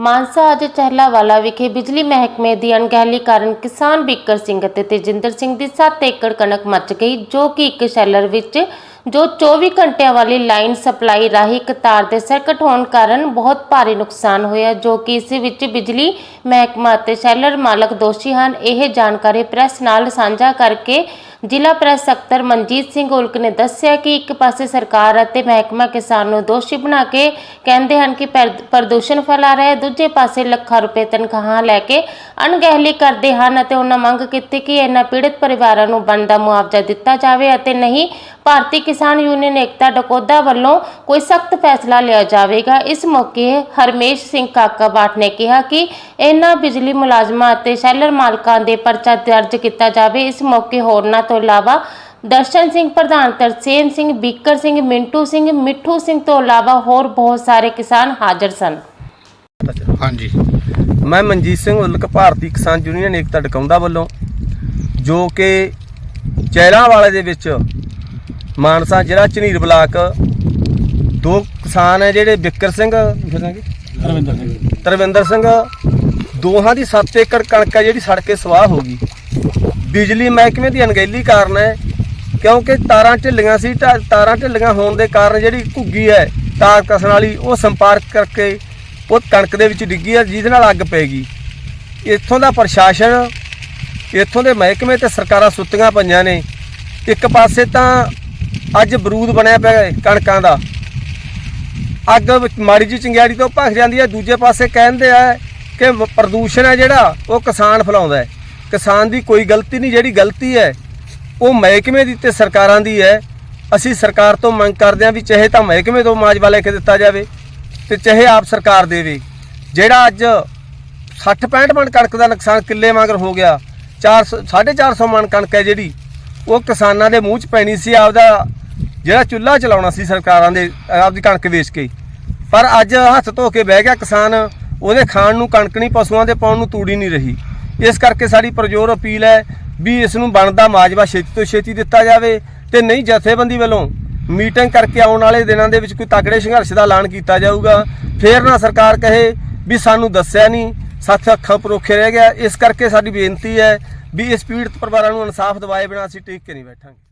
ਮਾਨਸਾ ਅੱਜ ਚਹਿਲਾਵਾਲਾ ਵਿਖੇ ਬਿਜਲੀ ਮਹਿਕਮੇ ਦੀ ਅਣਗਹਿਲੀ ਕਾਰਨ ਕਿਸਾਨ ਬਿੱਕਰ ਸਿੰਘ ਅਤੇ ਤੇਜਿੰਦਰ ਸਿੰਘ ਦੀ 7 ਏਕੜ ਕਣਕ ਮੱਚ ਗਈ, ਜੋ ਕਿ ਇੱਕ ਸ਼ੈਲਰ ਵਿੱਚ ਜੋ 24 ਘੰਟਿਆਂ ਵਾਲੀ ਲਾਈਨ ਸਪਲਾਈ ਰਾਹੀਂ ਕਤਾਰ ਦੇ ਸਰਕਟ ਹੋਣ ਕਾਰਨ ਬਹੁਤ ਭਾਰੀ ਨੁਕਸਾਨ ਹੋਇਆ, ਜੋ ਕਿ ਇਸ ਵਿੱਚ ਬਿਜਲੀ ਮਹਿਕਮਾ ਅਤੇ ਸ਼ੈਲਰ ਮਾਲਕ ਦੋਸ਼ੀ ਹਨ। ਇਹ ਜਾਣਕਾਰੀ ਪ੍ਰੈਸ ਨਾਲ ਸਾਂਝਾ ਕਰਕੇ ਜ਼ਿਲ੍ਹਾ ਪ੍ਰੈਸ ਸਕੱਤਰ ਮਨਜੀਤ ਸਿੰਘ ਉਲਕ ਨੇ ਦੱਸਿਆ ਕਿ ਇੱਕ ਪਾਸੇ ਸਰਕਾਰ ਅਤੇ ਮਹਿਕਮਾ ਕਿਸਾਨ ਨੂੰ ਦੋਸ਼ੀ ਬਣਾ ਕੇ ਕਹਿੰਦੇ ਹਨ ਕਿ ਪਰ- ਪ੍ਰਦੂਸ਼ਣ ਫੈਲਾ ਰਿਹਾ ਹੈ। ਦੂਜੇ ਪਾਸੇ ਲੱਖਾਂ ਰੁਪਏ ਤਨਖਾਹਾਂ ਲੈ ਕੇ ਅਣਗਹਿਲੀ ਕਰਦੇ ਹਨ ਅਤੇ ਉਹਨਾਂ ਮੰਗ ਕੀਤੀ ਕਿ ਇਹਨਾਂ ਪੀੜਤ ਪਰਿਵਾਰਾਂ ਨੂੰ ਬਣਦਾ ਮੁਆਵਜ਼ਾ ਦਿੱਤਾ ਜਾਵੇ ਅਤੇ ਨਹੀਂ, ਭਾਰਤੀ ਕਿਸਾਨ ਯੂਨੀਅਨ ਏਕਤਾ ਡਕੋਦਾ ਵੱਲੋਂ ਕੋਈ ਸਖਤ ਫੈਸਲਾ ਲਿਆ ਜਾਵੇਗਾ। ਇਸ ਮੌਕੇ ਹਰਮੇਸ਼ ਸਿੰਘ ਕਾਕਾ ਬਾਟ ਨੇ ਕਿਹਾ ਕਿ ਇਹਨਾਂ ਬਿਜਲੀ ਮੁਲਾਜ਼ਮਾਂ ਅਤੇ ਸ਼ੈਲਰ ਮਾਲਕਾਂ ਦੇ ਪਰਚਾ ਦਰਜ ਕੀਤਾ ਜਾਵੇ। ਇਸ ਮੌਕੇ ਹੋਰਨਾਂ ਤੋਂ ਇਲਾਵਾ ਦਰਸ਼ਨ ਸਿੰਘ ਪ੍ਰਧਾਨ ਤਰਸੇਮ ਸਿੰਘ ਬੀਕਰ ਸਿੰਘ ਮਿੰਟੂ ਸਿੰਘ ਮਿੱਠੂ ਸਿੰਘ ਤੋਂ ਇਲਾਵਾ ਹੋਰ ਬਹੁਤ ਸਾਰੇ ਕਿਸਾਨ ਹਾਜ਼ਰ ਸਨ। ਹਾਂਜੀ। ਮੈਂ ਮਨਜੀਤ ਸਿੰਘ ਉਲਕ ਭਾਰਤੀ ਕਿਸਾਨ ਯੂਨੀਅਨ ਏਕਤਾ ਡਕਾਉਂਦਾ ਵੱਲੋਂ ਜੋ ਕਿ ਚਹਿਲਾਂ ਵਾਲੇ ਦੇ ਵਿੱਚ ਮਾਨਸਾ ਜ਼ਿਲ੍ਹਾ ਝਨੀਰ ਬਲਾਕ ਦੋ ਕਿਸਾਨ ਹੈ ਜਿਹੜੇ ਬਿੱਕਰ ਸਿੰਘ ਰਵਿੰਦਰ ਸਿੰਘ। ਤਰਵਿੰਦਰ ਸਿੰਘ ਦੋਹਾਂ ਦੀ 7 ਏਕੜ ਕਣਕ ਹੈ ਜਿਹੜੀ ਸੜ ਕੇ ਸਵਾਹ ਹੋ ਗਈ। ਬਿਜਲੀ ਮਹਿਕਮੇ ਦੀ ਅਣਗਹਿਲੀ ਕਾਰਨ ਹੈ ਕਿਉਂਕਿ ਤਾਰਾਂ ਢਿੱਲੀਆਂ ਸੀ ਤਾਰਾਂ ਢਿੱਲੀਆਂ ਹੋਣ ਦੇ ਕਾਰਨ ਜਿਹੜੀ ਘੁੱਗੀ ਹੈ ਤਾਰ ਕਸਣ ਵਾਲੀ ਉਹ ਸੰਪਰਕ ਕਰਕੇ ਉਹ ਕਣਕ ਦੇ ਵਿੱਚ ਡਿੱਗੀ ਹੈ ਜਿਹਦੇ ਨਾਲ ਅੱਗ ਪੈ ਗਈ। ਇੱਥੋਂ ਦਾ ਪ੍ਰਸ਼ਾਸਨ ਇੱਥੋਂ ਦੇ ਮਹਿਕਮੇ ਤੇ ਸਰਕਾਰਾਂ ਸੁੱਤੀਆਂ ਪਈਆਂ ਨੇ। ਇੱਕ ਪਾਸੇ ਤਾਂ ਅੱਜ ਬਰੂਦ ਬਣਿਆ ਪਿਆ ਹੈ ਕਣਕਾਂ ਦਾ। ਅੱਗ ਮਾੜੀ ਜਿਹੀ ਚੰਗਿਆੜੀ ਤੋਂ ਭਖ ਜਾਂਦੀ ਹੈ। ਦੂਜੇ ਪਾਸੇ ਕਹਿੰਦੇ ਆ ਕਿ ਪ੍ਰਦੂਸ਼ਣ ਹੈ ਜਿਹੜਾ, ਉਹ ਕਿਸਾਨ ਫੈਲਾਉਂਦਾ ਕਿਸਾਨ ਦੀ ਕੋਈ ਗਲਤੀ ਨਹੀਂ, ਜਿਹੜੀ ਗਲਤੀ ਹੈ, ਉਹ ਮਹਿਕਮੇ ਦੀ ਤੇ ਸਰਕਾਰਾਂ ਦੀ ਹੈ। ਅਸੀਂ ਸਰਕਾਰ ਤੋਂ ਮੰਗ ਕਰਦੇ ਹਾਂ ਵੀ ਚਾਹੇ ਤਾਂ ਮਹਿਕਮੇ ਤੋਂ ਮਾਜਵਾ ਲੈ ਕੇ ਦਿੱਤਾ ਜਾਵੇ ਤੇ ਚਾਹੇ ਆਪ ਸਰਕਾਰ ਦੇਵੇ। ਜਿਹੜਾ ਅੱਜ 60 65 ਮਣ ਕਣਕ ਦਾ ਨੁਕਸਾਨ ਕਿੱਲੇ ਮਗਰ ਹੋ ਗਿਆ 400 450 ਮਣ ਕਣਕ ਹੈ ਜਿਹੜੀ, ਉਹ ਕਿਸਾਨਾਂ ਦੇ ਮੂੰਹ 'ਚ ਪੈਣੀ ਸੀ। ਆਪਦਾ ਜਿਹੜਾ ਚੁੱਲ੍ਹਾ ਚਲਾਉਣਾ ਸੀ ਸਰਕਾਰਾਂ ਦੇ ਆਪਦੀ ਕਣਕ ਵੇਚ ਕੇ ਪਰ ਅੱਜ ਹੱਥ ਧੋ ਕੇ ਬਹਿ ਗਿਆ ਕਿਸਾਨ, ਉਹਦੇ ਖਾਣ ਨੂੰ ਕਣਕ ਨਹੀਂ, ਪਸ਼ੂਆਂ ਦੇ ਪਾਉਣ ਨੂੰ ਤੂੜੀ ਨਹੀਂ ਰਹੀ। ਇਸ ਕਰਕੇ ਸਾਡੀ ਪ੍ਰਜੋਰ ਅਪੀਲ ਹੈ ਵੀ ਇਸ ਨੂੰ ਬਣਦਾ ਮਾਜਵਾ ਛੇਤੀ ਤੋਂ ਛੇਤੀ ਦਿੱਤਾ ਜਾਵੇ ਤੇ ਨਹੀਂ ਜਥੇਬੰਦੀ ਵੱਲੋਂ ਮੀਟਿੰਗ ਕਰਕੇ ਆਉਣ ਵਾਲੇ ਦਿਨਾਂ ਦੇ ਵਿੱਚ ਕੋਈ ਤਕੜੇ ਸੰਘਰਸ਼ ਦਾ ਐਲਾਨ ਕੀਤਾ ਜਾਊਗਾ। ਫੇਰ ਨਾ ਸਰਕਾਰ ਕਹੇ ਵੀ ਸਾਨੂੰ ਦੱਸਿਆ ਨਹੀਂ, ਸੱਤ ਅੱਖਾਂ ਪਰੋਖੇ ਰਹਿ ਗਿਆ। ਇਸ ਕਰਕੇ ਸਾਡੀ ਬੇਨਤੀ ਹੈ ਵੀ ਇਸ ਪੀੜਤ ਪਰਿਵਾਰਾਂ ਨੂੰ ਇਨਸਾਫ ਦਿਵਾਏ ਬਿਨਾਂ ਅਸੀਂ ਟਿਕ ਕੇ ਨਹੀਂ ਬੈਠਾਂਗੇ।